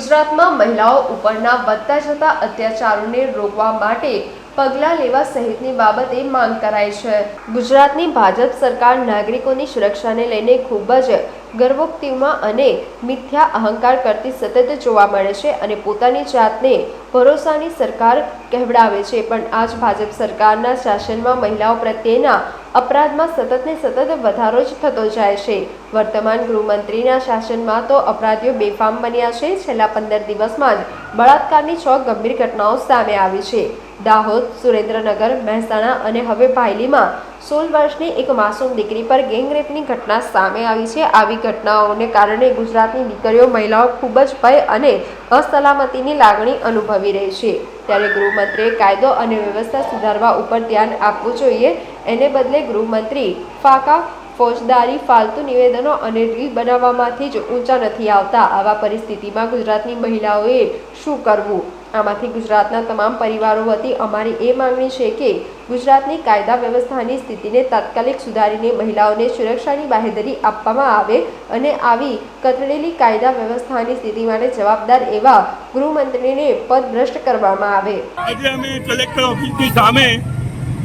ગુજરાતમાં મહિલાઓ ઉપરના વધતા જતા અત્યાચારોને રોકવા માટે પગલાં લેવા સહિતની બાબતે માંગ કરાઈ છે. ગુજરાતની ભાજપ સરકાર નાગરિકોની સુરક્ષાને લઈને ખૂબ જ ગર્વોક્તિમાં અને મિથ્યા અહંકાર કરતી સતત જોવા મળે છે અને પોતાની જાતને ભરોસાની સરકાર કહેવડાવે છે. પણ આજ ભાજપ સરકારના શાસનમાં મહિલાઓ પ્રત્યેના અપરાધમાં સતત ને સતત વધારો જ થતો જાય છે. વર્તમાન ગૃહમંત્રીના શાસનમાં તો અપરાધીઓ બેફામ બન્યા છે. છેલ્લા પંદર દિવસમાં જ બળાત્કારની છ ગંભીર ઘટનાઓ સામે આવી છે. દાહોદ, સુરેન્દ્રનગર, મહેસાણા અને હવે ભાયલીમાં સોળ વર્ષની એક માસૂમ દીકરી પર ગેંગરેપની ઘટના સામે આવી છે. આવી ઘટનાઓને કારણે ગુજરાતની દીકરીઓ, મહિલાઓ ખૂબ જ ભય અને અસલામતીની લાગણી અનુભવી રહી છે. ત્યારે ગૃહમંત્રીએ કાયદો અને વ્યવસ્થા સુધારવા ઉપર ધ્યાન આપવું જોઈએ. એને બદલે ગૃહમંત્રી ફાકા ફોજદારી, ફાલતુ નિવેદનો અને રીલ બનાવવામાંથી જ ઊંચા નથી આવતા. આવા પરિસ્થિતિમાં ગુજરાતની મહિલાઓએ શું કરવું? આમાંથી ગુજરાતના તમામ પરિવારો વતી અમારી એ માંગણી છે કે ગુજરાતની કાયદા વ્યવસ્થાની સ્થિતિને તાત્કાલિક સુધારીને મહિલાઓને સુરક્ષાની બાહેધરી આપવામાં આવે અને આવી કથળેલી કાયદા વ્યવસ્થાની સ્થિતિ માટે જવાબદાર એવા ગૃહમંત્રીને પદભ્રષ્ટ કરવામાં આવે. આજે અમે કલેક્ટર ઓફિસની સામે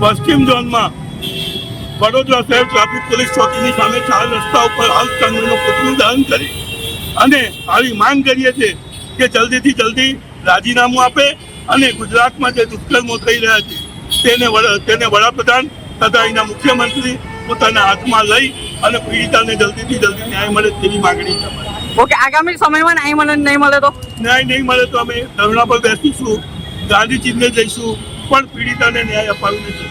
પશ્ચિમ ઝોનમાં વડોદરા શહેર ટ્રાફિક પોલીસ ચોકીની સામે ચાર રસ્તા ઉપર હાલ કાંગ્રેસનું પુતળું દહન કરી. અને આવી માંગ કરીએ છીએ કે જલ્દીથી જલ્દી રાજીનામું આપે અને ગુજરાતમાં જે દુષ્કર્મો થઈ રહ્યા છે તેને તેને વડાપ્રધાન તથા એના મુખ્યમંત્રી પોતાના હાથમાં લઈ અને પીડિતાને જલ્દીથી જલ્દી ન્યાય મળે તેવી માંગણી છે ઓકે આગામી સમયમાં ન્યાય મળે નહીં મળે તો? ન્યાય નહીં મળે તો અમે ધરણા પર બેસીશું ગાંધી ચિહ્ને જઈશું પણ પીડિતાને ન્યાય અપાવી નથી.